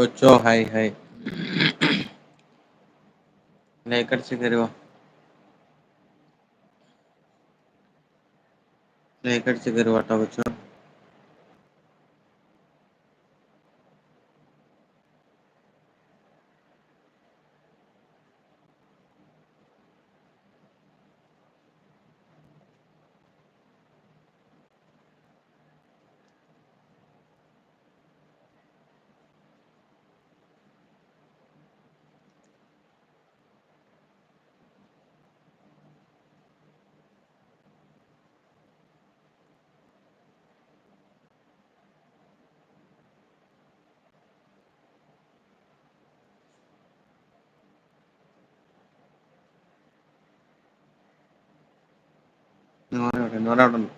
കൊച്ചോ hi hi ലൈക്കടിച്ച് കേറിവാ ലൈക്കടിച്ച് കേറിവാട്ടോ കൊച്ചോ നോരവിടെ നോരവിടെ ഉണ്ട്?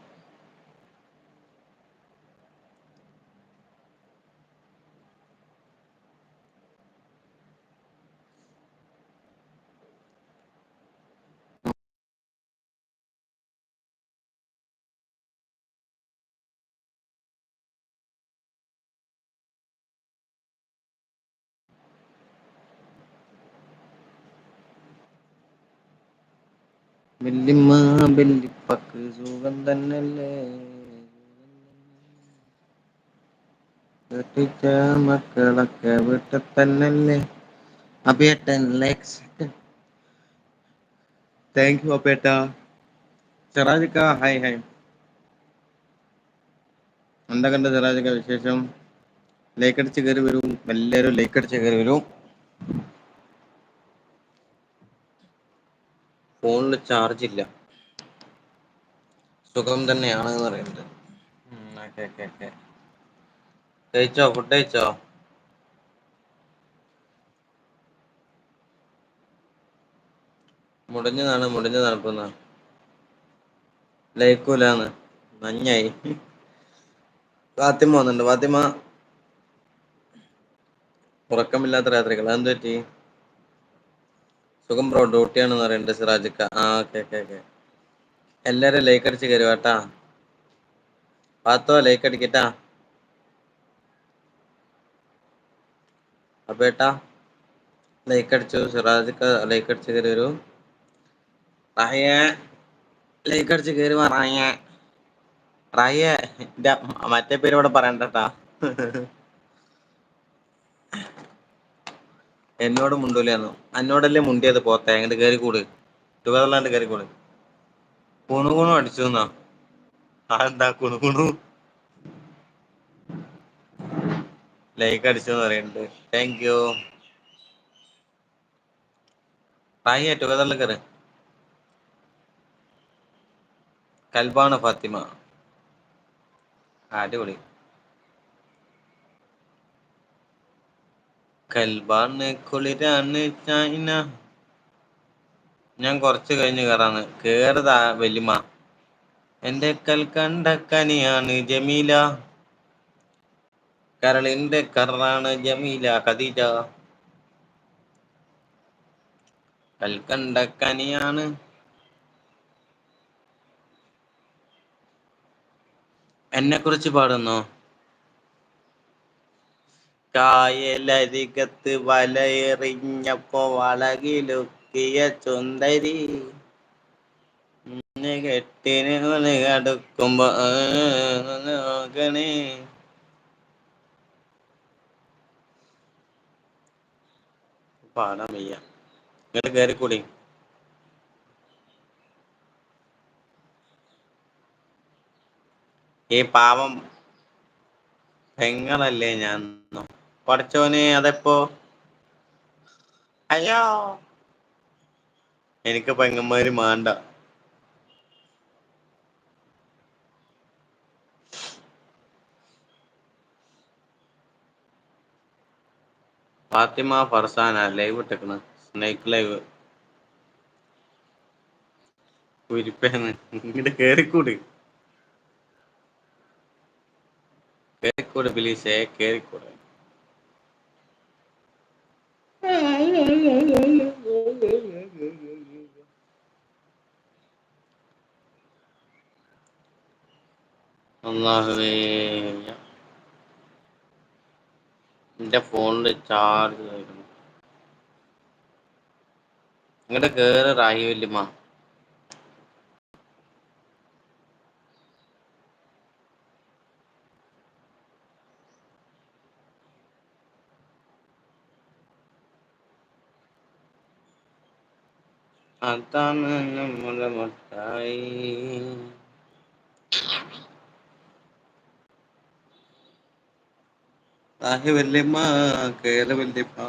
വല്യമ്മ വല്യപ്പക്ക് സുഖം തന്നല്ലേ? മക്കളൊക്കെ വീട്ടിൽ തന്നല്ലേ? അഭിയേട്ടൻ ലൈക്സ് താങ്ക് യു അപ്പേട്ട സിറാജിക്ക ഹായ് ഹായ് എന്താ കണ്ട സിറാജിക്ക വിശേഷം? ലൈക്ക് അടിച്ച് കയറി വരും. എല്ലാവരും ലൈക്ക് അടിച്ച് കയറി വരും. ഫോണിൽ ചാർജ് ഇല്ല. സുഖം തന്നെയാണ് എന്ന് പറയുന്നത് കഴിച്ചോ ഫുഡ് കഴിച്ചോ മുടിഞ്ഞതാണ് മുടിഞ്ഞ് നടക്കുന്ന ലൈക്കൂലാന്ന് നഞ്ഞായി ഫാത്തിമ വന്നിട്ടുണ്ട്. ഫാത്തിമ ഉറക്കമില്ലാത്ത രാത്രികൾ. അതെന്ത് പറ്റി? സുഖം ബ്രോ ഡ്യൂട്ടിയാണെന്ന് പറയുന്നുണ്ട് സിറാജിക്ക. ആ ഓക്കെ ഓക്കെ ഓക്കെ. എല്ലാരും ലൈക്ക് അടിച്ച് കയറി കേട്ടാ പാത്തോ ലൈക്ക് അടിക്കട്ടാ. അപ്പേട്ടാ ലൈക്ക് അടിച്ചു സുറാജിക്ക് ലൈക്ക് അടിച്ച് കയറി വരൂ. റായേ ലൈക്ക് അടിച്ച് കയറി വാ റായ മറ്റേ പേര് ഇവിടെ പറയണ്ടട്ടാ. എന്നോട് മുണ്ടൂലെന്നു. എന്നോടല്ലേ മുണ്ടിയത് പോത്തെ? അങ്ങോട്ട് കയറി കൂട്. ടുഗതർലാണ്ട് കയറി കൂട്. കുണുകുണു അടിച്ചു എന്നാ അതെന്താ കുണുകുണു? ലൈക്ക് അടിച്ചു എന്ന് പറയുന്നുണ്ട് താങ്ക് യു പായ ടുഗതറിൽ കയറി കൽബാണ് ഫാത്തിമ. അടിപൊളി. കൽബാണ് കുളിരാണ് ചൈന. ഞാൻ കുറച്ച് കഴിഞ്ഞ് കയറാന്ന് കേറുതാ വല്യമ്മ എന്റെ കണ്ട കനിയാണ് ജമീല. കരളിന്റെ കറാണ് ജമീല ഖദീജ. കൽക്കണ്ട കനിയാണ്. എന്നെ കുറിച്ച് പാടുന്നു? കായലരികത്ത് വലയെറിഞ്ഞപ്പോ വളകിലുക്കിയ ചുന്ദരി ചുന്തരി. കെട്ടിന് കടക്കുമ്പോ നോക്കണേ. പാടാൻ വയ്യ. നിങ്ങൾ കയറിക്കൂടി ഈ പാവം പെങ്ങളല്ലേ ഞാൻ പഠിച്ചോനെ അതെപ്പോ? അയ്യോ. എനിക്ക് പെങ്ങന്മാര് മാണ്ട. Fathima Farsana live ഇട്ടേക്കണ്. Snake live. കുരിപ്പേന്ന് ഇങ്ങോട്ട് കേറിക്കൂട്. കേറിക്കൂട് ബിലീസേ കേറിക്കൂട്. എന്റെ ഫോണിൽ ചാർജ് ആയിരുന്നു. നിങ്ങടെ കേറ് റാഹി വല്യമ്മ. അതാണ് നമ്മുടെ മുട്ടായി. റാഹി വല്യമ്മ കേര വല്യമ്മ.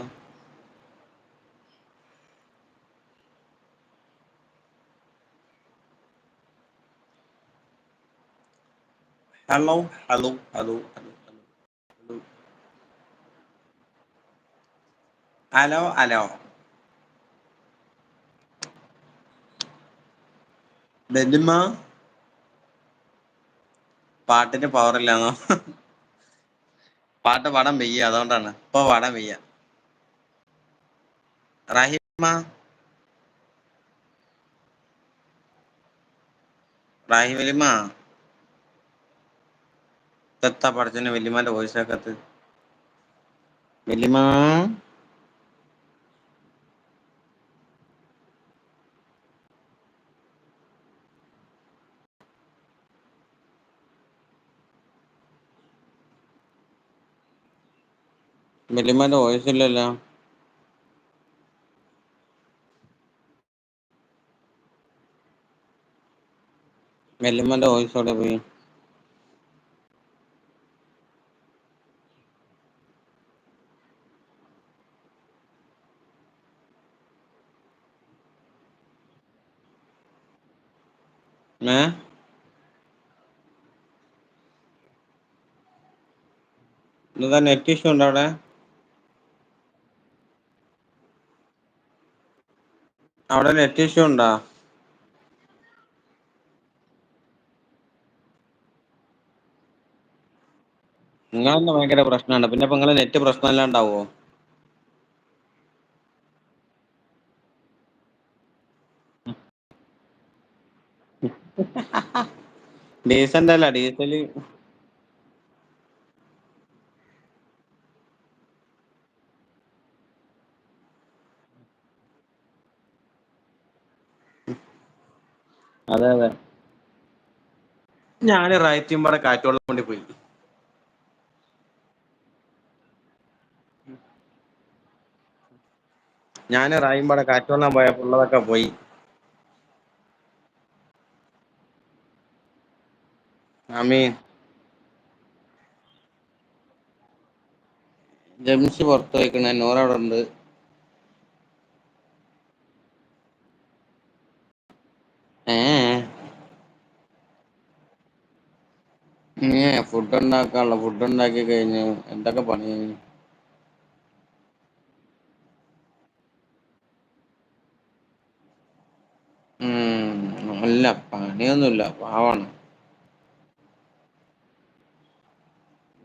Hello hello hello hello hello hello hello വല്യമ്മ പാട്ടിന്റെ പവർ ഇല്ലാന്നോ? പാട്ട് പാടാൻ വയ്യ അതുകൊണ്ടാണ്. ഇപ്പൊ പാടാൻ വയ്യ. റഹിമ. റാഹിം വലിമ. ഇതെത്താ പഠിച്ചനെ വല്യമ്മന്റെ വോയിസ് ആക്കത്ത് വല്യമ്മ വല്യമ്മന്റെ വോയിസ് ഇല്ലല്ലോ വല്യമ്മന്റെ വോയിസ് എവിടെ പോയി ഏ ഇതാ നെറ്റ് ഇഷ്യൂ ഉണ്ടോ അവിടെ നെറ്റ് ഇഷ്യൂ ഉണ്ടോ? നിങ്ങളെന്നെ ഭയങ്കര പ്രശ്നമാണ് പിന്നെ ഇപ്പൊ നിങ്ങളെ നെറ്റ് പ്രശ്നം ഉണ്ടാവോ? ഡീസന്റ് അല്ല ഡീസൽ അതെ അതെ. ഞാൻ റയറ്റിമ്പാടെ കാറ്റോളം കൊണ്ട് പോയി. ഞാൻ റായിമ്പാടെ കാറ്റോളം പോയപ്പോഴതൊക്കെ പോയി. ആമീൻ. ജംഷി പുറത്ത് വയ്ക്കണ നൂറ് അവിടെ ഉണ്ട് ഏ ഏ ഫുഡ് ഉണ്ടാക്കാനുള്ള ഫുഡ് ഉണ്ടാക്കി കഴിഞ്ഞു എന്തൊക്കെ പണി? കഴിഞ്ഞു അല്ല പണിയൊന്നുമില്ല പാവാണ്.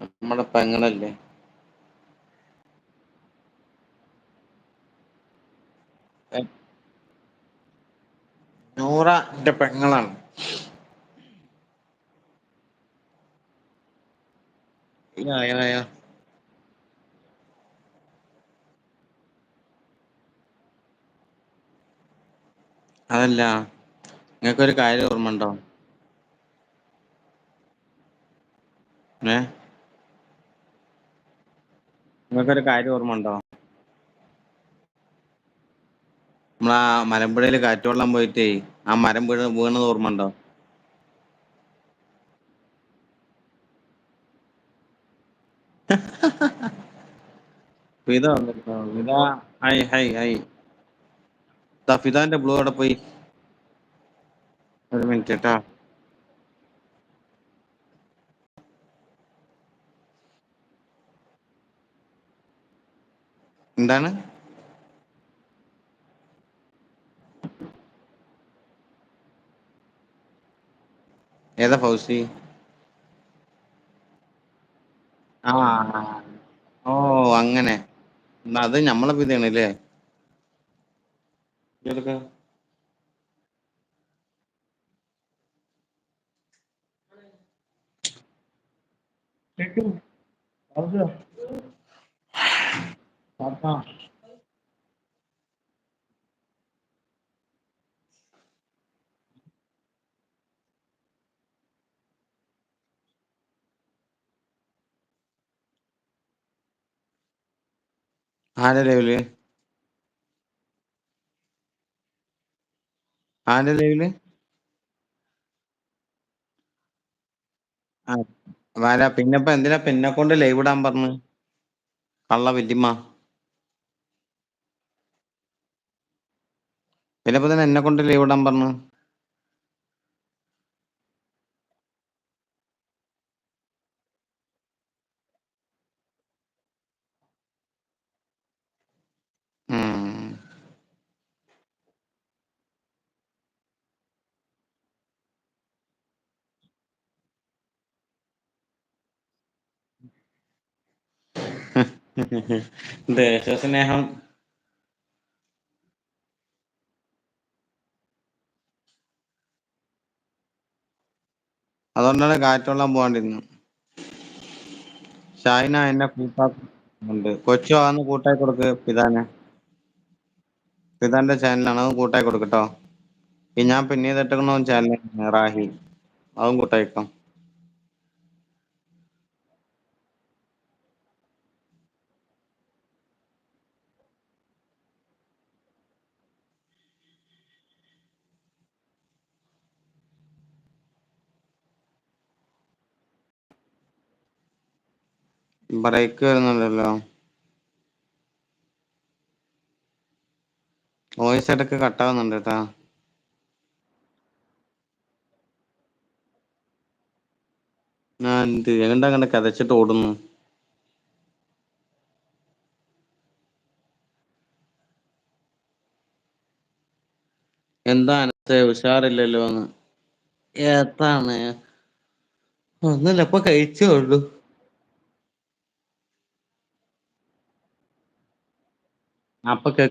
നമ്മുടെ പെങ്ങളല്ലേ നൂറ എന്റെ പെങ്ങളാണ്. യാ, യാ, യാ. അതല്ല നിങ്ങക്കൊരു കാര്യം ഓർമ്മയുണ്ടോ ഏ? നിങ്ങൾക്കൊരു കാര്യം ഓർമ്മ ഉണ്ടോ? നമ്മളാ മലമ്പുഴയിൽ കാറ്റുവെള്ളം പോയിട്ടേ ആ മരം വീണ് വീണത് ഓർമ്മയുണ്ടോ ഫിദ വന്നിട്ടോ ഫിദ ഹൈ ഹൈ ഹൈ. ഫിദാന്റെ ബ്ലൂ അവിടെ പോയി. ഒരു മിനിറ്റ് കേട്ടാ എന്താണ്? ഏതാ ഫൗസി? ആ. ഓ അങ്ങനെ. അത് നമ്മളെ വിധിയാണ് അല്ലേ ഇതെടുക്ക. ആരെ ലൈവിൽ? ആരെ ലൈവിൽ? ആ വരാ പിന്നെപ്പ എന്തിനാ പിന്നെ കൊണ്ട് ലൈവ് ഇടാൻ പറഞ്ഞു? കള്ള വല്യമ്മ പിന്നെ തന്നെ എന്നെ കൊണ്ട് ലൈവ് ഇടാൻ പറഞ്ഞു. ദേശസ്നേഹം അതുകൊണ്ടാണ് കാറ്റോളം പോകാണ്ടിരുന്നത് ഷായിന എന്നെ കൂട്ടാക്കുന്നുണ്ട് കൊച്ചു ആന്ന് കൂട്ടായി കൊടുക്ക് പിതാനെ. പിതാന്റെ ചാനലാണ് അതും കൂട്ടായി കൊടുക്കട്ടോ ഞാൻ പിന്നെ ചെയ്തിട്ടേക്കണ ചാനൽ റാഹി. അതും കൂട്ടായിക്കാം. ബ്രേക്ക് വരുന്നുണ്ടല്ലോ. വോയിസ് ഇടയ്ക്ക് കട്ടാവുന്നുണ്ട് കേട്ടാ. ഞാൻ എന്ത്? എങ്ങണ്ടാ കണ്ട കതച്ചിട്ട് ഓടുന്നു. എന്താ അനത്തെ ഉഷാറില്ലല്ലോ എന്ന് ഏത്താണ് ഒന്നുമില്ല ഇപ്പൊ കഴിച്ചേ ഉള്ളൂ. അപ്പൊ കേ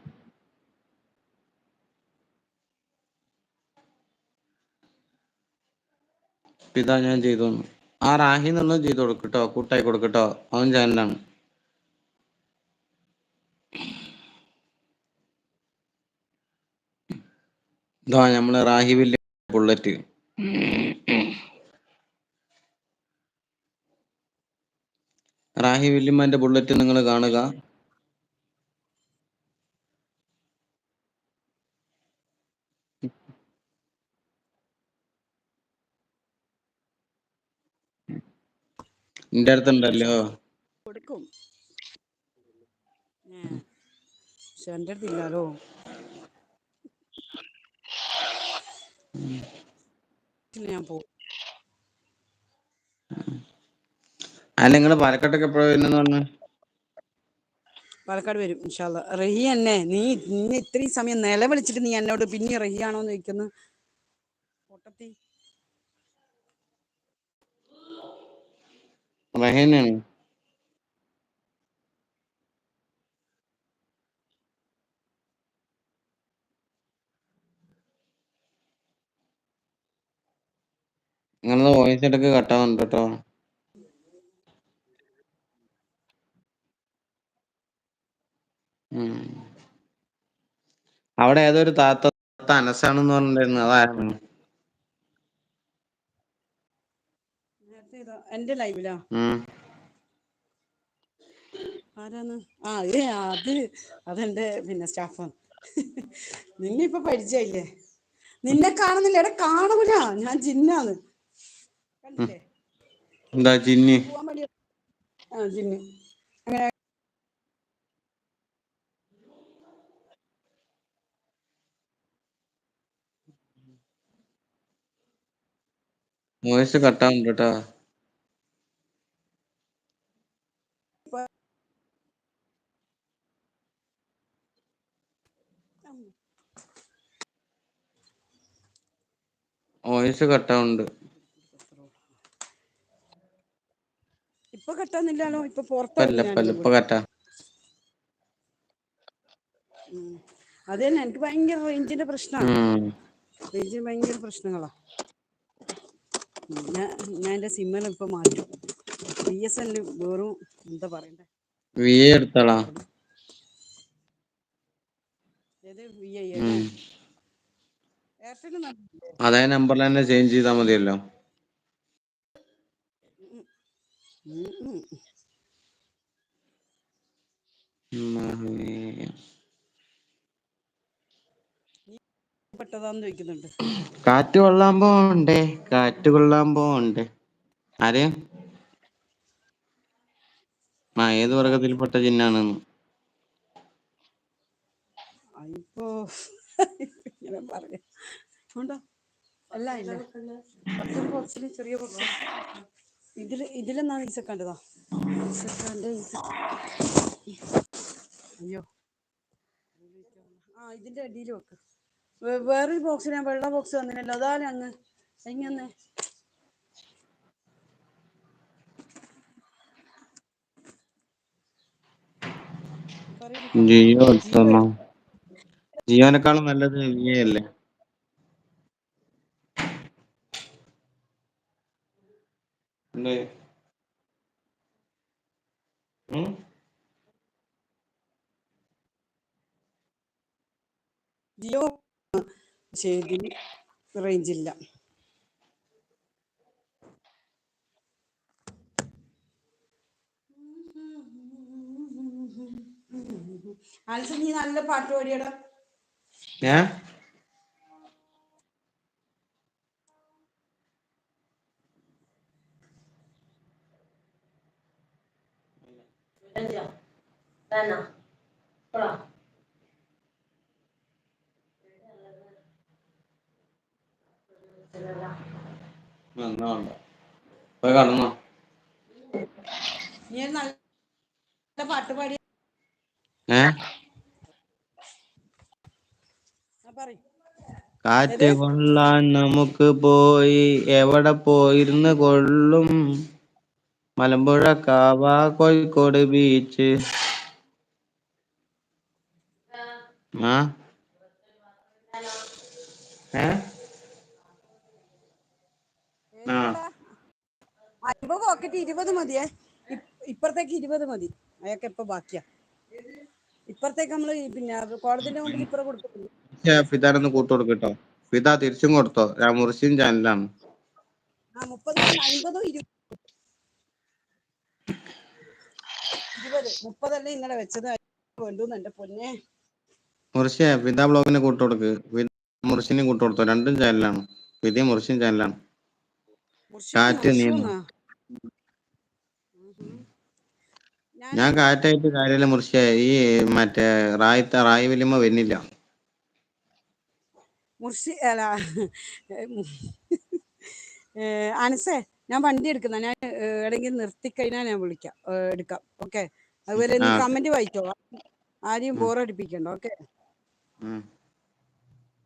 പിതാ ഞാൻ ചെയ്തു ആ റാഹി നിന്നും ചെയ്തു കൊടുക്കട്ടോ കൂട്ടായി കൊടുക്കട്ടോ. അവൻ ചാനലാണ് ഇതാ നമ്മൾ റാഹി വലിയ ബുള്ളറ്റ്. റാഹി വില്യമ്മന്റെ ബുള്ളറ്റ് നിങ്ങൾ കാണുക. എന്റെ അടുത്തുണ്ടല്ലോ കൊടുക്കും പക്ഷെ എന്റെ അടുത്തില്ലാലോ ഞാൻ പോകും അല്ല നിങ്ങൾ പാലക്കാട്ടൊക്കെ എപ്പോഴാ വരുന്നു പറഞ്ഞു? പാലക്കാട് വരും ഇൻഷാല്ല റഹി എന്നെ നീ ഇന്ന് ഇത്രയും സമയം നിലവിളിച്ചിട്ട് നീ എന്നോട് പിന്നെ റഹി ആണോന്ന് ചോദിക്കുന്നു. പൊട്ടത്തി. തന്നെയാണ് നിങ്ങളത് വോയിസ് ഇടയ്ക്ക് കട്ടാവുന്നുണ്ട് കേട്ടോ. അവിടെ ഏതൊരു താത്ത താത്ത അനസാണെന്ന് പറഞ്ഞിട്ടുണ്ടായിരുന്നു. അതായിരുന്നു എന്റെ ലൈവിലാ. ആരാന്ന് ആ ഏ അത് അതെന്റെ പിന്നെ സ്റ്റാഫ് നിന്നെ ഇപ്പൊ പരിചയമില്ലേ? നിന്നെ കാണുന്നില്ല. എടാ കാണൂല. ഞാൻ ജിന്നാണ്. കണ്ടില്ലേ? എന്താ ജിന്നി? ആ ജിന്നി. അങ്ങനെ വോയിസ് കട്ടാവുന്നുണ്ട് കേട്ടോ. വോയിസ് കട്ടാവുന്നുണ്ട് ഇപ്പൊ കട്ടാന്നില്ലാലോ ഇപ്പൊ ഇപ്പൊ കട്ടാ. അത് തന്നെ എനിക്ക് ഭയങ്കര റേഞ്ചിന്റെ പ്രശ്നമാണ്. റേഞ്ചിന് ഭയങ്കര പ്രശ്നങ്ങളാ. ഞാൻ ഞാൻ എന്റെ സിമ്മിൽ ഇപ്പൊ മാറ്റും. ബി എസ് എൻ വെറും എന്താ പറയണ്ടേ? വി എടുത്താളാ. ഏത് വി ഐ അല്ലേ ഉം. എയർടെൽ നല്ല അതേ നമ്പറിൽ തന്നെ ചേഞ്ച് ചെയ്താൽ മതിയല്ലോ. കാറ്റ് കൊള്ളാൻ പോണ്ടേ കാറ്റ് കൊള്ളാൻ പോണ്ടേ ആര്? ആ ഏത് വർഗത്തിൽപ്പെട്ട ജിന്നാണെന്ന് ഇപ്പോ ഇങ്ങനെ പറഞ്ഞു. ഉണ്ടോ അല്ല ഇല്ല. ബോക്സിൽ ചെറിയ ബോക്സ് ഇതിൽ ഇതിലെന്നാണ് ഈസക്കണ്ടതാ ഈസക്കന്റെ അയ്യോ. ആ ഇതിന്റെ അടിയിൽ വെക്ക്. വേറൊരു ബോക്സ് ഞാൻ വെള്ള ബോക്സ് തന്നില്ലല്ലോ അതാണ് അങ്ങ്? എങ്ങനെ ജിയോ എടുത്തോന്നോ? ജിയോനെക്കാളും നല്ലത് വി അല്ലേ? ജിയോ പക്ഷേ റേഞ്ച് ഇല്ല. ആൽസ നീ നല്ല പാട്ട് പാടിയടാ. ഏ. പോയി കടന്നോ ഒരു നല്ല പാട്ട് പാടി ഏ? കാറ്റ് കൊള്ളാൻ നമുക്ക് പോയി എവിടെ പോയിരുന്ന് കൊള്ളും. മലമ്പുഴ കാവ കോഴിക്കോട് ബീച്ച്. ആ? ഏ? ആ. അൻപത് പോക്കറ്റ് ഇരുപത് മതിയേ. ഇപ്പ- ഇപ്പുറത്തേക്ക് ഇരുപത് മതി. അയാൾക്ക് ഇപ്പൊ ബാക്കിയാ. ഇപ്പുറത്തേക്ക് നമ്മൾ പിന്നെ കോടതിന്റെ മുമ്പിൽ ഇപ്പുറം ഫിദാനൊന്ന് കൂട്ട് കൊടുക്കട്ടോ ഫിദ തിരിച്ചും കൊടുത്തോ. ഞാൻ മുർഷിൻ ചാനലാണ് മുറിശേ മുപ്പതല്ലേ ഇന്നലെ വെച്ചത്. എന്റെ പൊന്നെ. ഫിദ ബ്ലോഗിനെ കൂട്ട് കൊടുക്ക്. മുറിശിനെ കൂട്ടു കൊടുത്തോ. രണ്ടും ചാനലാണ് ഫിദയും മുറിശിയും ചാനലാണ് കാറ്റ് നീങ്ങും. ഞാൻ കാറ്റായിട്ട് കാര്യമില്ല മുർഷിയെ. ഈ മറ്റേ റായി റായി വലിയമ്മ വരുന്നില്ല മുർഷി അല്ല അനസേ ഞാൻ വണ്ടി എടുക്കുന്ന. ഞാൻ ഇടയ്ക്ക് നിർത്തിക്കഴിഞ്ഞാൽ ഞാൻ വിളിക്കാം. എടുക്കാം. ഓക്കെ? അതുപോലെ നീ കമന്റ് വായിച്ചോ? ആരെയും ബോറടിപ്പിക്കണ്ട. ഓക്കെ.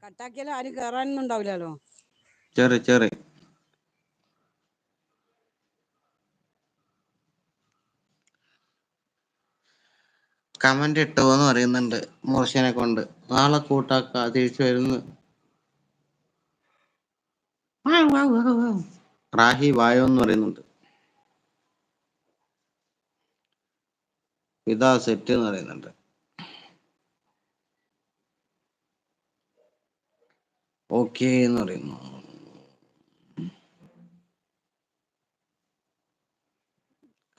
കട്ടാക്കിയാലും ആരും കേറാനൊന്നും ഉണ്ടാവില്ലല്ലോ? ചെറി ചെറി കമന്റ് ഇട്ടോ എന്ന് പറയുന്നുണ്ട് മോശനെ കൊണ്ട്. നാളെ കൂട്ടാക്ക തിരിച്ചു വരുന്നു. റാഹി വായോ എന്ന് പറയുന്നുണ്ട്. ഇതാ സെറ്റ് എന്ന് പറയുന്നുണ്ട്. ഓക്കെ എന്ന് പറയുന്നു.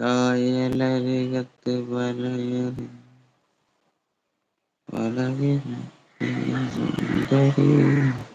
കായലരികത്ത് വലയറി വലവിരി സുന്ദരി.